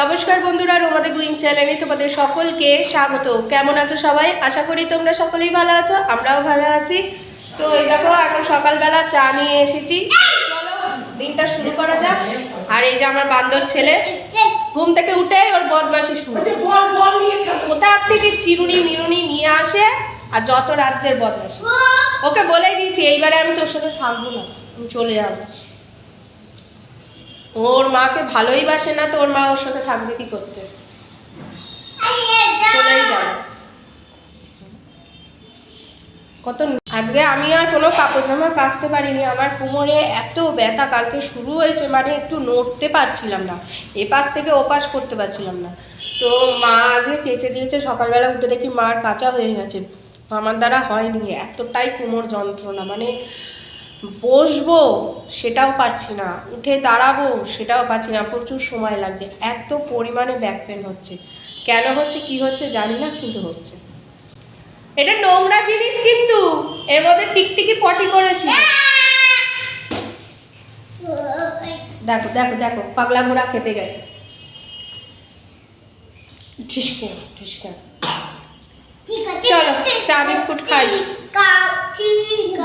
নমস্কার বন্ধুরা রোমাদের গুইং চ্যানেলে তোমাদের সকলকে স্বাগত। কেমন আছো সবাই? আশা করি তোমরা সকলেই ভালো আছো আমরাও ভালো আছি। তো এই দেখো এখন সকালবেলা চা নিয়ে এসেছি। চলো দিনটা শুরু করা যাক। আর এই যে আমার বান্দর ছেলে ঘুম থেকে উঠে ওর বদমাসি শুরু। বল বল নিয়ে খেলো কোথা থেকে চিরুনি মিরুনি নিয়ে আসে আর যত রাজ্যের বদমাসি ওকে বলেই দিয়েছি এইবারে আমি তোর সাথে থাকব না চলে যাব। ওর মাকে ভালোই বাসে না তো ওর মা ওর সাথে থাকবে কি করতে? চলেই যাবে। কত আজকে আমি আর কোনো কাপড় জামা কাচতে পারিনি, আমার কোমরে এত ব্যথা কালকে শুরু হয়েছে মানে একটু নড়তে পারছিলাম না, এপাশ থেকে ওপাশ করতে পারছিলাম না। তো মা আজকে কেচে দিয়েছে, সকালবেলা উঠে দেখি মার কাঁচা হয়ে গেছে। আমার দ্বারা হয়নি, এতটাই কোমর যন্ত্রণা মানে বসবো সেটাও পারছি না। উঠে দাঁড়াবো সেটাও পারছি না। প্রচুর সময় লাগছে। এত পরিমাণে ব্যাক পেন হচ্ছে। কেন হচ্ছে কি হচ্ছে জানি না কিন্তু হচ্ছে। এটা নোংরা জিনিস কিন্তু। এর মধ্যে টিকটিকি পটি করেছি। দেখো দেখো দেখো পাগলা ঘোড়া খেপে গেছে। ঠিক ঠিসকে চলো চা বিস্কুট খাই।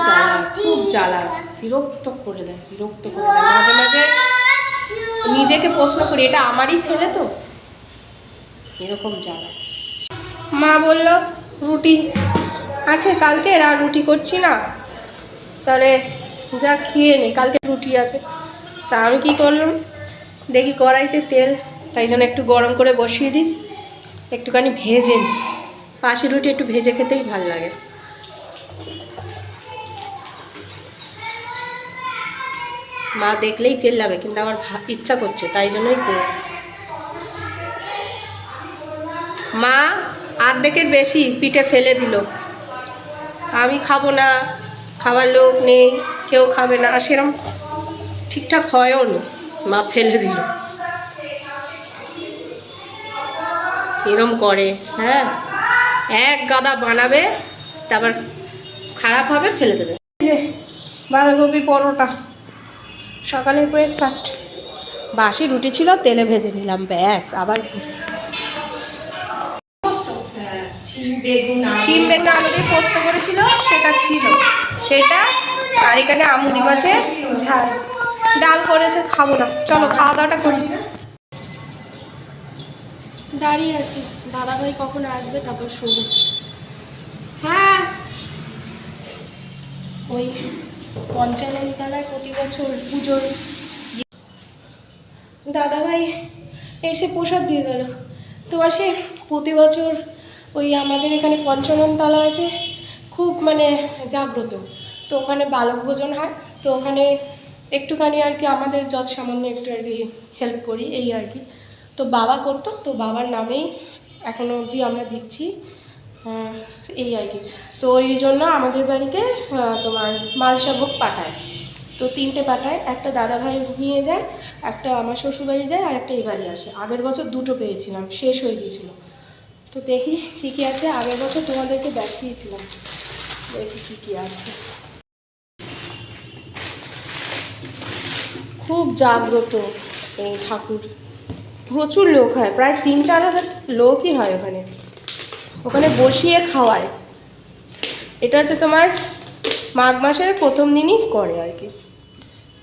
জ্বালা খুব জ্বালা। বিরক্ত করে দেয় বিরক্ত করে দেয়। মাঝে মাঝে নিজেকে প্রশ্ন করি এটা আমারই ছেলে তো? এরকম জ্বালা। মা বলল রুটি আছে কালকে আর রুটি করছি না। তাহলে যা খেয়ে নে কালকে রুটি আছে। তা আমি কি করলাম দেখি কড়াইতে তেল তাই জন্য একটু গরম করে বসিয়ে দিই একটুখানি ভেজে নিই। পাশি রুটি একটু ভেজে খেতেই ভালো লাগে। মা দেখলেই চেল্লাবে, কিন্তু আমার ইচ্ছা করছে, তাই জন্যই করব মা আর্ধেকের বেশি পিঠে ফেলে দিল। আমি খাব না খাবার লোক নেই, কেউ খাবে না সেরম ঠিকঠাক হয়ও না, মা ফেলে দিল। এরম করে হ্যাঁ এক গাদা বানাবে, তারপর খারাপ হবে, ফেলে দেবে। বাঁধাকপি পরোটা। সকালের ব্রেকফাস্ট বাসি রুটি ছিল তেলে ভেজে নিলাম ব্যাস আবার শিম বেগুন আলু। শিম বেগুন আলু দিয়ে পোস্ত করেছিল সেটা ছিল। সেটা আর এখানে আমুদি মাছের ঝাল। ডাল করেছে খাব না। চলো খাওয়া দাওয়াটা করি। দাঁড়িয়ে আছি। দাদাভাই কখন আসবে তারপর শুরু হ্যাঁ। ওই পঞ্চানন তলায় প্রতি বছর পুজোর দাদাভাই এসে প্রসাদ দিয়ে গেল। তোমার সে প্রতি বছর ওই আমাদের এখানে পঞ্চানন তলা আছে, খুব মানে জাগ্রত। তো ওখানে বালক ভোজন হয়, তো ওখানে একটুখানি আর কি আমাদের যত সামান্য একটু আর কি হেল্প করি, এই আর কি। তো বাবা করতো, তো বাবার নামেই এখনও অবধি আমরা দিচ্ছি। এই আর কি। তো ওই জন্য আমাদের বাড়িতে তোমার মালসা ভোগ পাঠায়। তো তিনটে পাঠায়, একটা দাদা ভাই নিয়ে যায়, একটা আমার শ্বশুরবাড়ি যায়, আর একটা এই বাড়ি আসে। আগের বছর দুটো পেয়েছিলাম, শেষ হয়ে গিয়েছিল। তো দেখি কী কী আছে, আগের বছর তোমাদেরকে দেখিয়েছিলাম। দেখি কী কী আছে। খুব জাগ্রত এই ঠাকুর। প্রচুর লোক হয়, প্রায় তিন চার হাজার লোকই হয় ওখানে। ওখানে বসিয়ে খাওয়ায়। এটা হচ্ছে তোমার মাঘ মাসের প্রথম দিনই করে আর কি।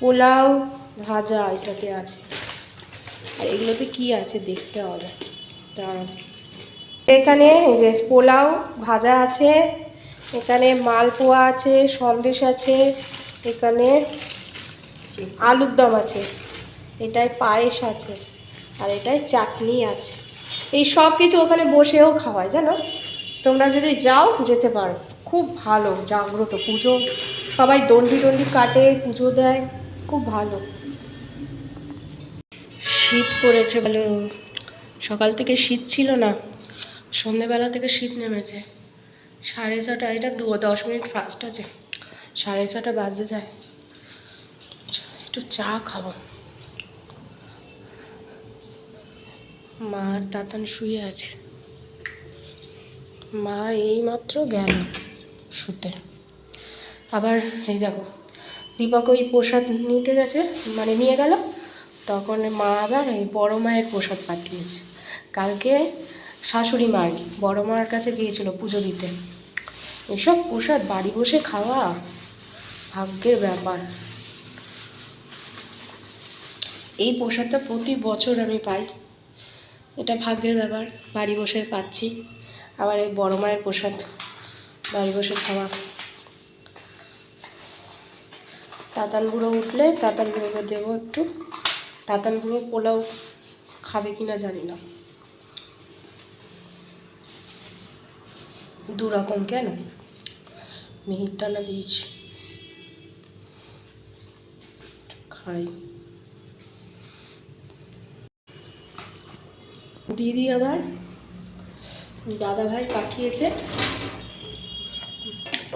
পোলাও, ভাজা এটাতে আছে। আর এগুলোতে কি আছে দেখতে হবে। দাঁড়াও। এখানে এই যে পোলাও ভাজা আছে, এখানে মালপোয়া আছে, সন্দেশ আছে, এখানে আলুর দম আছে। এটায় পায়েস আছে আর এটায় চাটনি আছে। এই সব কিছু ওখানে বসেও খাওয়ায়, জানো? তোমরা যদি যাও, যেতে পারো। খুব ভালো, জাগ্রত পুজো। সবাই দণ্ডি দণ্ডি কাটে, পুজো দেয়। খুব ভালো। শীত পড়েছে বলে। সকাল থেকে শীত ছিল না। সন্ধেবেলা থেকে শীত নেমেছে। সাড়ে ছটা, এটা দু, দশ মিনিট ফাস্ট আছে। সাড়ে ছটা বাজতে যায়। একটু চা খাব। মার তাতান শুয়ে আছে। মা এইমাত্র গেল শুতে। আবার এই দেখো, দীপক ওই প্রসাদ নিতে গেছে মানে নিয়ে গেল। তখন মা আবার এই বড় মায়ের প্রসাদ পাঠিয়েছে। কালকে শাশুড়ি মা আর বড় মার কাছে গিয়েছিল পুজো দিতে। এসব প্রসাদ বাড়ি বসে খাওয়া ভাগ্যের ব্যাপার। এই প্রসাদটা প্রতি বছর আমি পাই। এটা ভাগ্যের ব্যাপার, বাড়ি বসে পাচ্ছি। আবার এই বড় মায়ের প্রসাদ, বাড়ি বসে খাওয়া। তাতান গুঁড়ো উঠলে তাতান বুড়োকে দেবো একটু। তাতান গুঁড়ো পোলাও খাবে কি না জানি না। দু রকম কেন? মিহিরটা না দিয়েছি। খাই। দিদি আবার দাদা ভাই পাঠিয়েছে।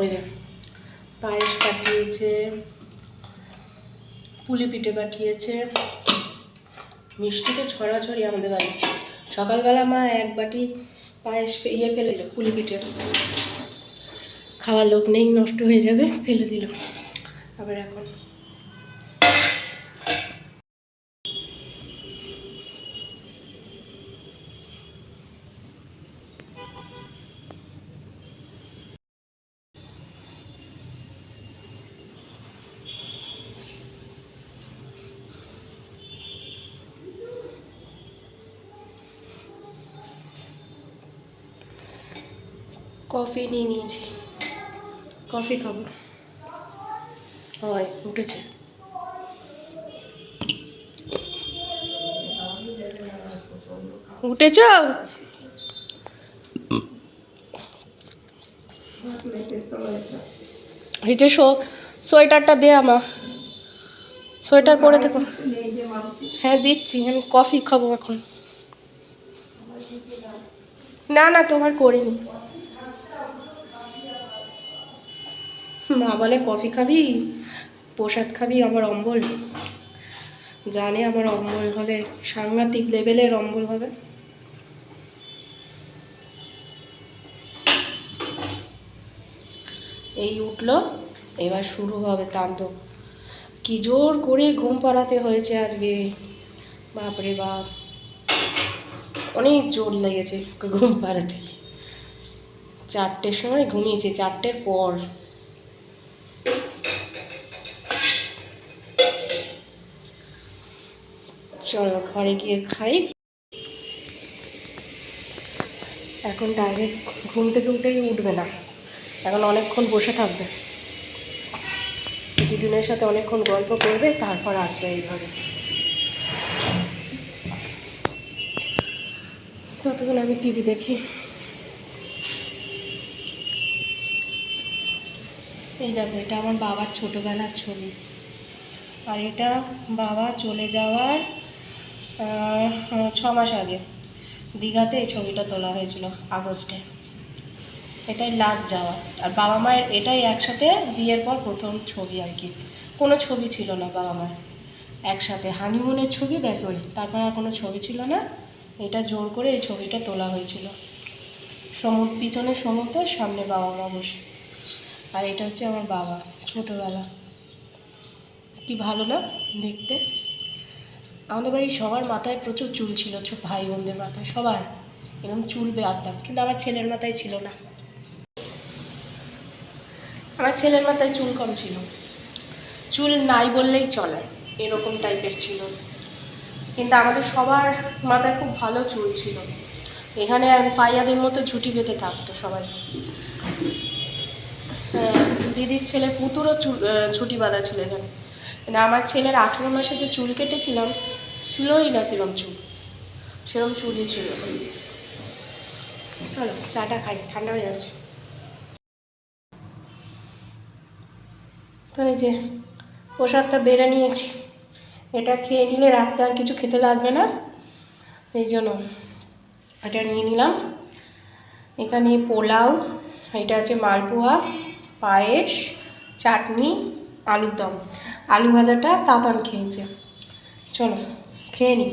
ওই যে পায়েস পাঠিয়েছে, পুলি পিঠে পাঠিয়েছে, মিষ্টিতে ছড়াছড়ি আমাদের বাড়ি সকালবেলা মা এক বাটি পায়েস ইয়ে ফেলে দিল পুলি পিঠে। খাওয়ার লোক নেই, নষ্ট হয়ে যাবে, ফেলে দিল। আবার এখন কফি নিয়ে নিয়েছি। কফি খাব। হয়, উঠেছে। উঠেছ? এই যে সোয়েটারটা দে আমার সোয়েটার পরে থেকো। হ্যাঁ দিচ্ছি, আমি কফি খাব এখন। না না, তোমার করিনি। মা বলে, কফি খাবি? প্রসাদ খাবি? আমার অম্বল? জানে আমার অম্বল হলে সাংঘাতিক লেভেলের অম্বল হবে। এই উঠল। এবার শুরু হবে তাণ্ডব। কি জোর করে ঘুম পাড়াতে হয়েছে আজকে। বাপরে বাপ। অনেক জোর লেগেছে ঘুম পাড়াতে। চারটের সময় ঘুমিয়েছে, চারটের পর। চলো ঘরে গিয়ে খাই। এখন ডাইরেক্ট ঘুম থেকে উঠেই উঠবে না। এখন অনেকক্ষণ বসে থাকবে। দিদুনের সাথে অনেকক্ষণ গল্প করবে, তারপর আসবে এই ঘরে। ততক্ষণ আমি টিভি দেখি। এই দেখো, এটা আমার বাবার ছোটোবেলার ছবি। আর এটা বাবা চলে যাওয়ার ছ মাস আগে দীঘাতে এই ছবিটা তোলা হয়েছিল আগস্টে। এটাই লাস্ট যাওয়া। আর বাবা মায়ের এটাই একসাথে বিয়ের পর প্রথম ছবি আর কি। কোনো ছবি ছিল না বাবা মায়ের একসাথে হানিমুনের ছবি, ব্যাস ওই। তারপর আর কোনো ছবি ছিল না। এটা জোর করে এই ছবিটা তোলা হয়েছিল। সমুদ্র পিছনে সমুদ্র সামনে বাবা মা বসে। আর এটা হচ্ছে আমার বাবা, ছোটোবেলা। কি ভালো না দেখতে। আমাদের বাড়ির সবার মাথায় প্রচুর চুল ছিল ভাই বোনদের মাথায় সবার। এরকম চুল বেয়ারতাম কিন্তু আমার ছেলের মাথায় ছিল না। আমার ছেলের মাথায় চুল কম ছিল। চুল নাই বললেই চলে এরকম টাইপের ছিল। কিন্তু আমাদের সবার মাথায় খুব ভালো চুল ছিল। এখানে পাইয়াদের মতো ঝুটি বেঁধে থাকতো সবাই। হ্যাঁ, দিদির ছেলে পুতুরও ছুটি বাঁধা ছিল এখানে। আমার ছেলের আঠেরো মাসে যে চুল কেটেছিলাম ছিলই না সেরম চুল। সেরম চুলই ছিল চলো, চাটা খাই, ঠান্ডা হয়ে যাচ্ছে। তো এই যে, প্রসাদটা বেড়ে নিয়েছি। এটা খেয়ে নিলে রাত্রে আর কিছু খেতে লাগবে না। এই জন্য এটা নিয়ে নিলাম। এখানে পোলাও, এটা হচ্ছে মালপোয়া, পায়েস, চাটনি, আলুর দম। আলু ভাজাটা তাতান খেয়েছে। চলো। খেয়ে নিই